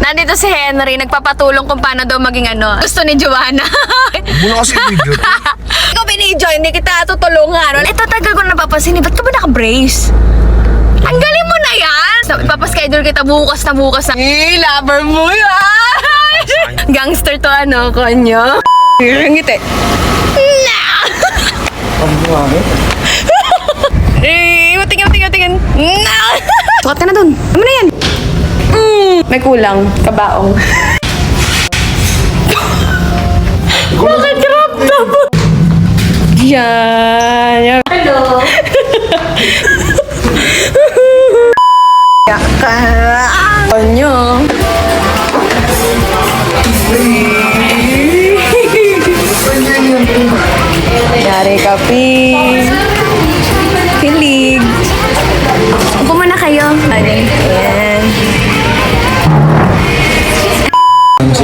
Nandito si Henry, nagpapatulong kung paano daw maging ano. Gusto ni Joanna. Muna kasi video. Ikaw binidyo, hindi kita tutulungan. Ito tagal ko na napapansin, eh, ba't ka ba naka-brace? Tanggalin mo na yan! So, ipapaschedule kita bukas na bukas na. Eh, lover mo yan! Gangster to ano, konyo. Ngiti. Na! Eh, tingin, tingin, tingin. Na! Sukat ka na dun. Ano na yan? May kulang. Kabaong. Bakit crop top? Yan. Hello. Yaka. Konyo. Yari kapi. Hilig. Upo muna kayo. Ayan.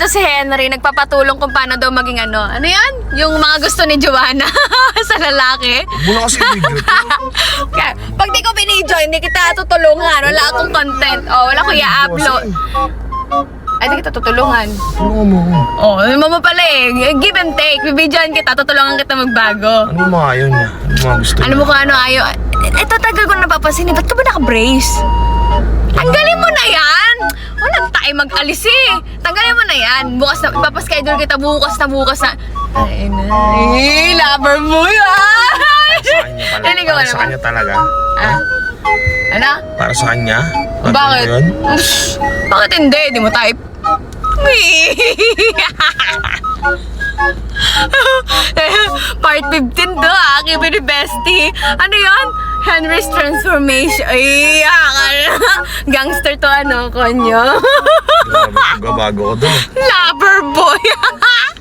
Nandito si Henry, nagpapatulong kung paano daw maging ano. Ano yan? Yung mga gusto ni Joanna sa lalaki. Muna kasi. Kaya, pag di ko binidyo, hindi kita tutulungan. Wala akong content. Oh, wala ko i-upload. Ay, di kita tutulungan. Ano mo? Oh, ano mo pala eh. Give and take. Bibidyoan kita, tutulungan kita magbago. Ano mga ayaw niya? Ano mga gusto Ano mo kung ano ayaw. Ito tagal ko na napapansin eh. Ba't ka ba naka-brace? Tanggalin mo na yan! Tayo mag-alis eh. Tanggalin mo na yan. Bukas na, ipapaschedule kita bukas na bukas na. Ay, na. Eh, lover mo yan! Sa kanya pala. Naligaw ka Para sa naman. kanya talaga. Ah? Ano? Para sa kanya? Ano Bakit? yun? Ush, bakit hindi? Di mo type? Part 15 to ah, ni Bestie. Ano yon? Henry's transformation. Ay, akala. Gangster to ano, konyo. Gabago ko doon. Lover boy.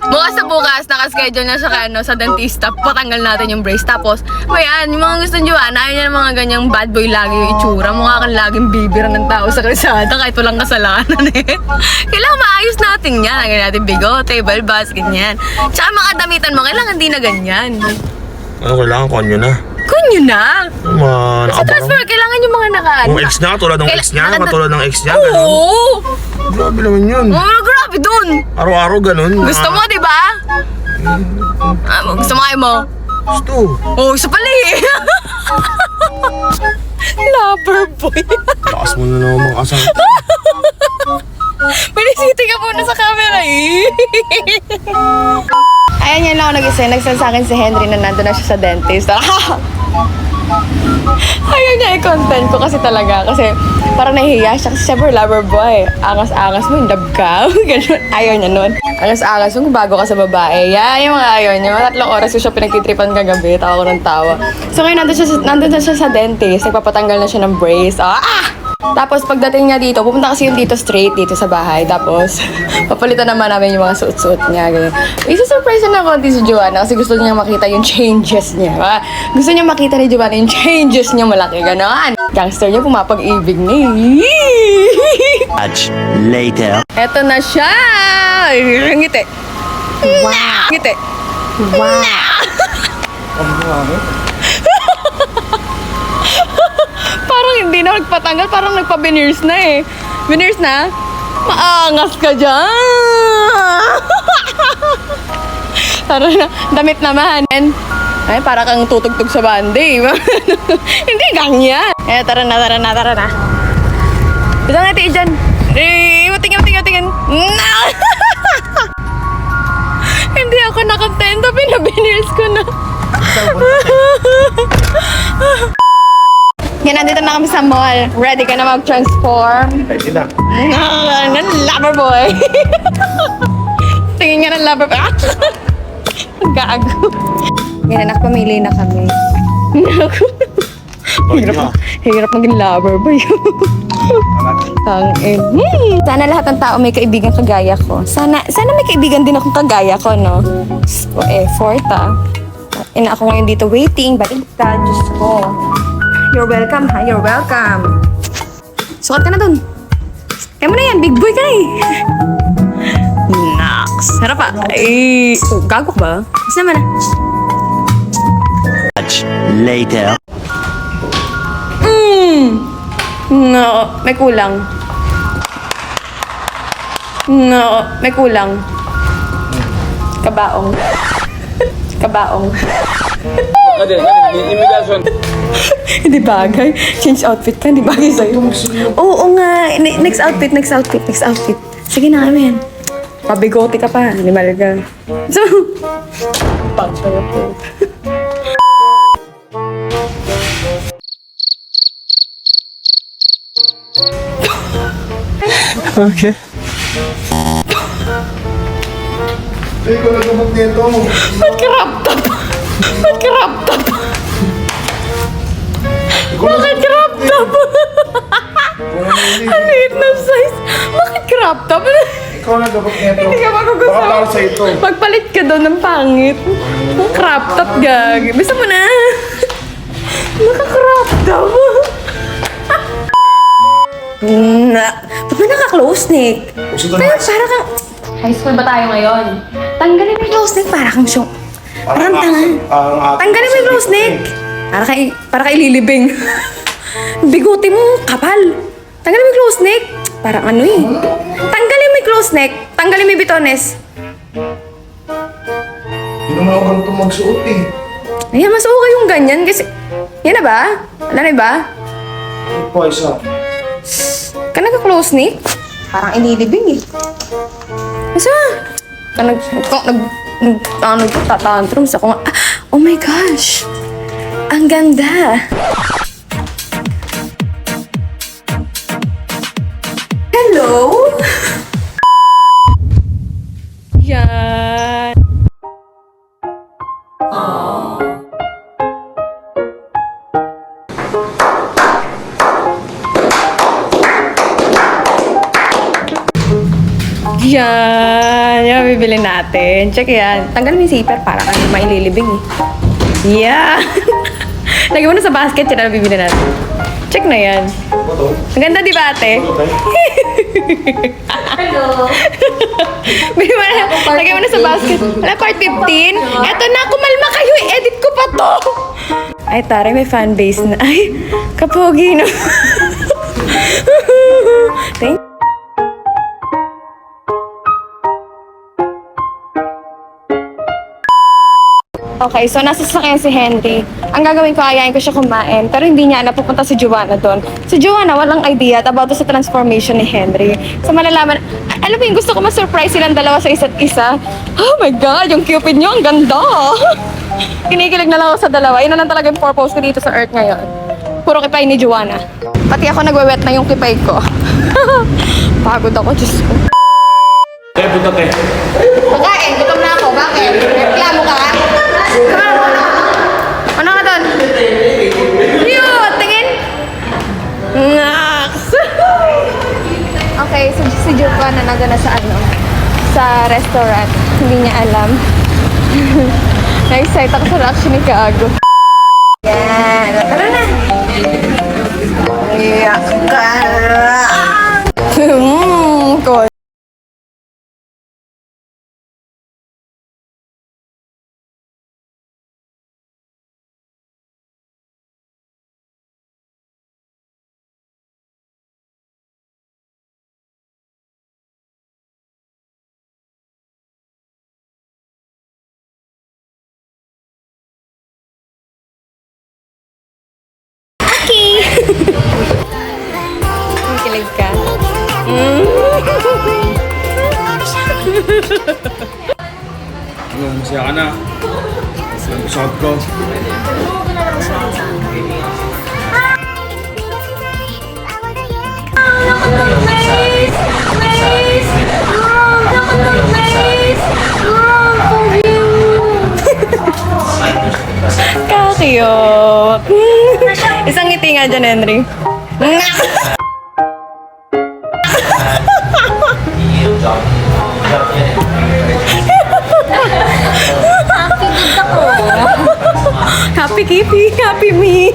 bukas na bukas, nakaschedule na siya kay, ano, sa dentista. Patanggal natin yung brace. Tapos, mayan, yung mga gusto nyo, ayaw niya ng mga ganyang bad boy lagi yung itsura. Mukha kang laging bibira ng tao sa kalsada kahit walang kasalanan eh. Kailangan maayos natin yan. Lagyan natin bigote, balbas, ganyan. Tsaka mga damitan mo, kailangan di na ganyan. Ano kailangan ko nyo na? Kunyo na. Mga Sa nakabarang. transfer, kailangan yung mga nakaan. Yung ex niya, tulad ng Kaila- ex niya, nakada- katulad ng ex niya, ganun. Oo. Grabe naman yun. Oh, grabe dun. Araw-araw ganun. Gusto mo, di ba? Ah, gusto mo kayo mo? Gusto. Oh, isa pala eh. Lover boy. Lakas mo na naman mga kasama. Pinisiti ka muna sa camera eh. Ayan yan lang ako nag-isa. Nagsan sa akin si Henry na nandun na siya sa dentist. Ayaw niya i-content ko kasi talaga. Kasi parang nahihiya siya. Kasi syempre lover boy. Angas-angas mo, love ka. Ganun. Ayaw niya nun. Angas-angas mo, bago ka sa babae. Yan, yung mga ayaw niya. Mga tatlong oras ko siya pinagtitripan kagabi. Tawa ko ng tawa. So ngayon nandun siya, nandun na siya sa dentist. Nagpapatanggal na siya ng brace. Ah! ah! Tapos pagdating niya dito, pupunta kasi yung dito straight dito sa bahay. Tapos, papalitan naman namin yung mga suot-suot niya. Ganyan. Isa-surprise na konti si Joanna kasi gusto niya makita yung changes niya. Ah, Gusto niya makita ni Joanna yung changes niya malaki. Ganon. Gangster niya, pumapag-ibig ni. Much later. Eto na siya! Ngiti. Wow. Ngiti. parang hindi na nagpatanggal, parang nagpa-veneers na eh. Veneers na? Maangas ka dyan! Tara na, damit naman. And, ay, para kang tutugtog sa bande. eh. hindi ganyan. Eh, tara na, tara na, tara na. Ito nga, tiyo dyan. Eh, tingin, tingin, tingin. Na! Hindi ako nakatento, pinabineers ko na. Yan, nandito na kami sa mall. Ready ka na mag-transform? Pwede na. Ah, ng lover boy. Tingin nga ng lover boy. Ah! Gago. Yan, anak, pamili na kami. Gago. Hirap, hirap maging lover boy. Tangin. Hmm. Sana lahat ng tao may kaibigan kagaya ko. Sana, sana may kaibigan din akong kagaya ko, no? Ko, effort, ah. Ina ako ngayon dito waiting, baliktad, Diyos ko. You're welcome, ha? You're welcome. Sukat ka na dun. Kaya mo na yan, big boy ka na eh. Nax. Harap pa. Ay, oh, gago ka ba? Kasi naman ah. Much later. Mm. No, may kulang. No, may kulang. Kabaong. Kabaong. Ate, imigasyon. Hindi bagay. Change outfit ka, hindi bagay sa'yo. Oo, oo nga. Ne- Next outfit, next outfit, next outfit. Sige na, ano yan? Pabigote ka pa, limal ka. So, pagkaya po. Okay. Ay, ko na nito. Ba't ka crop top? Ba't ka crop top? Bakit crop top? Ang liit na size. Bakit crop top? Ikaw na gamot nito. Hindi ka magugusto. Baka para sa ito. Magpalit ka doon ng pangit. Ang crop top, gag. Bisa mo na. Naka-crop top. Na, ba't ba naka-close neck? Gusto to Pero para kang... High school ba tayo ngayon? Tanggalin mo yung close neck para kang syong... Parang tanga. Ang ating Tanggalin mo yung close neck. Para kay, para kay lilibing. Bigote mo, kapal. Tanggalin mo yung close neck. Parang ano eh. Tanggalin mo yung close neck. Tanggalin mo yung bitones. Hindi naman ako ganito magsuot eh. Ayan, mas okay yung ganyan kasi... Yan na ba? Wala na ba? Ito po, isa. Ka nagka-close neck? Parang inilibing eh. Isa. Ka nag... Ka nag... nag ano, tatantrums ako nga. Ah, oh my gosh! Ang ganda! Hello? Yan. Yan. Yan, bibili natin. Check yan. Tanggal mo yung zipper para kang maililibing eh. Yan. Lagyan mo na sa basket, yan na bibili natin. Check na yan. Ang ganda, di ba, ate? Hello. Bili mo na. Lagyan mo na sa basket. Wala, part 15. Eto na, kumalma kayo. I-edit ko pa to. Ay, taray, may fan base na. Ay, kapogi na. Thank Okay, so nasa sasakyan si Henry. Ang gagawin ko, ayayin ko siya kumain. Pero hindi niya alam pupunta si Joanna doon. Si Joanna, walang idea about sa transformation ni Henry. So malalaman, a- alam mo yung gusto ko ma-surprise silang dalawa sa isa't isa. Oh my God, yung cupid niyo, ang ganda! Kinikilig na lang ako sa dalawa. Yun na lang talaga yung purpose ko dito sa Earth ngayon. Puro kipay ni Joanna. Pati ako nagwe-wet na yung kipay ko. Pagod ako, Diyos ko. Te, punta te. Pagkain, gutom na ako. Bakit? Reklamo ka? Ano ka doon? Cute! Tingin! Nax! okay, so si Giovanna na na sa ano, sa restaurant. Hindi niya alam. Na-excite ako sa reaction ni Kaago. Ano, masaya ka na. Ang suot ko. Kakiyot. Isang ngiti nga dyan, Henry. Happy Kitty, happy me.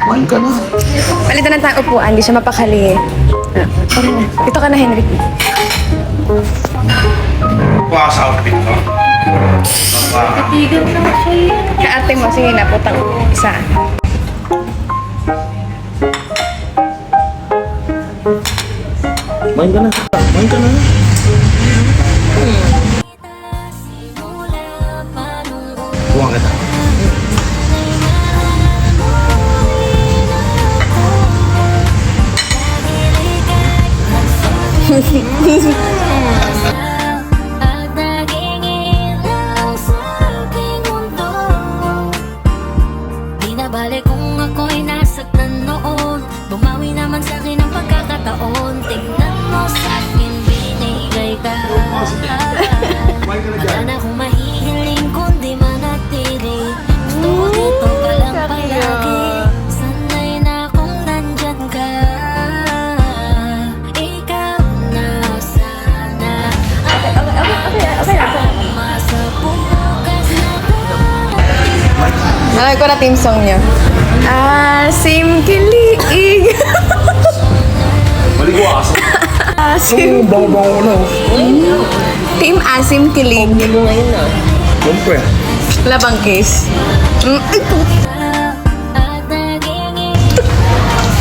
Kumain ka na. Palitan ng tayong upuan, di siya mapakali. Ah, tara na. Dito ka na, Henry. Pa sa outfit ko. Tigil na siya. Kaate mo, sige na, putang isa. Kumain ka na. Kumain ka na. Kuha kita. At naman sa akin ang pagkakataon. Tingnan mo sa akin, binigay ka Wala na akong mahihiling kundi manatili Gusto ko dito ka lang palagi. Sanay na kung nandyan ka. Ikaw na sana. Masa bukas na Alam ko na team song niya. Asim kilig. Asim. Ang bango-bango na. oh. Team Asim kilig. Siyempre. Labang kiss. Mm, ay, pu- At naging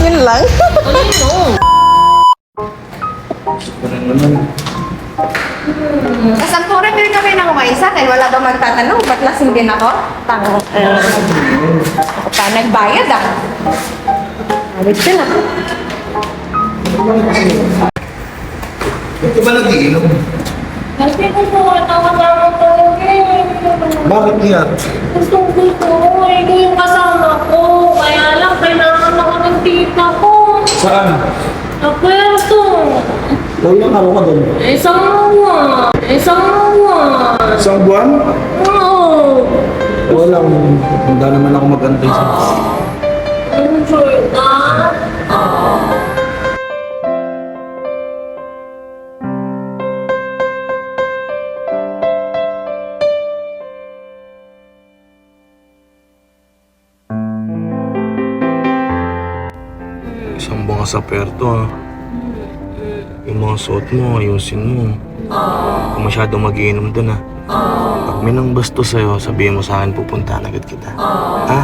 Yun lang. Parang naman. Pero kami nang kumain sa akin. Wala ba magtatanong? Ba't lasing din ako? Tango. Ako pa nagbayad ah. Awit ka na. Ba't ka ba nag-iinom? Kasi ko po, talaga eh. Bakit niya? Gusto ko, ikaw yung kasama ko. Kaya lang, kailangan ako ng tita ko. Saan? Sa pwesto. Huwag lang araw ka doon. Isang awa. Isang awa. Isang buwan? Oo. Walang. Handa naman ako mag-antay sa... Ka sa perto ha. Yung mga suot mo, ayusin mo. Kung masyadong magiinom dun ha. Pag may nang basto sa'yo, sabihin mo sa akin, pupuntahan agad kita. Ha?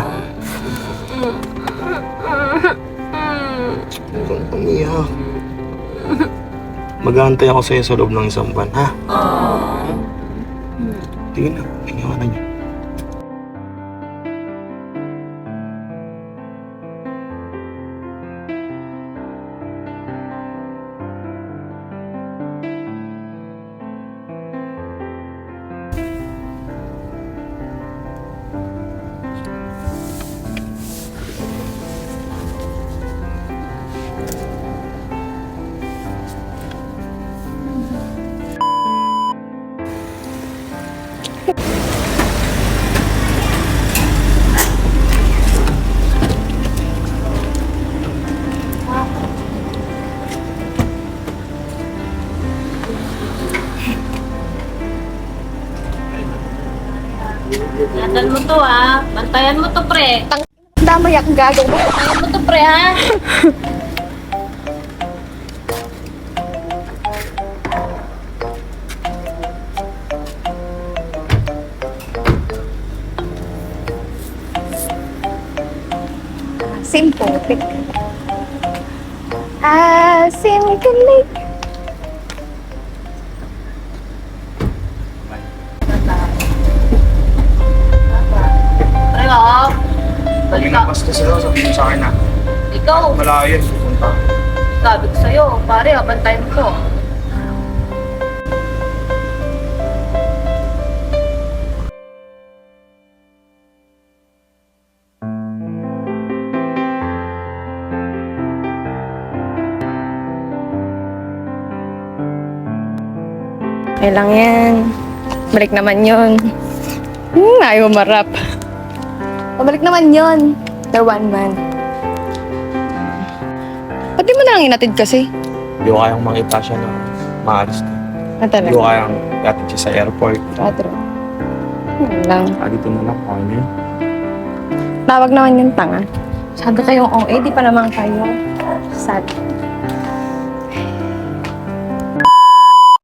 Huwag kang umiyak. Mag-aantay ako sa'yo sa loob ng isang buwan, ha? Sige na, iniwanan niyo. Bantayan mo to ha. Bantayan mo to pre. Damay akong gagaw mo. Bantayan mo to pre ha. Simple. Asim kilig. Pre May Balik nang ka. basto sa'yo, sabihin mo sa akin ha. Ikaw. Malayo yan, pupunta. Sabi ko sa'yo, pare ha. Bantayan mo to. Okay lang yan. Balik naman yun. Hmm, ayaw marap. Pabalik naman yun. The one man. Ba't di mo na lang inatid kasi? Hindi ko kayang makita siya na maalis ka. Ah, Hindi talaga. ko kayang iatid siya sa airport. Teatro. Yun lang. Ah, dito na lang. Kaya niyo. Tawag naman yung tanga. Sabi kayong OA, di pa naman kayo. Sad.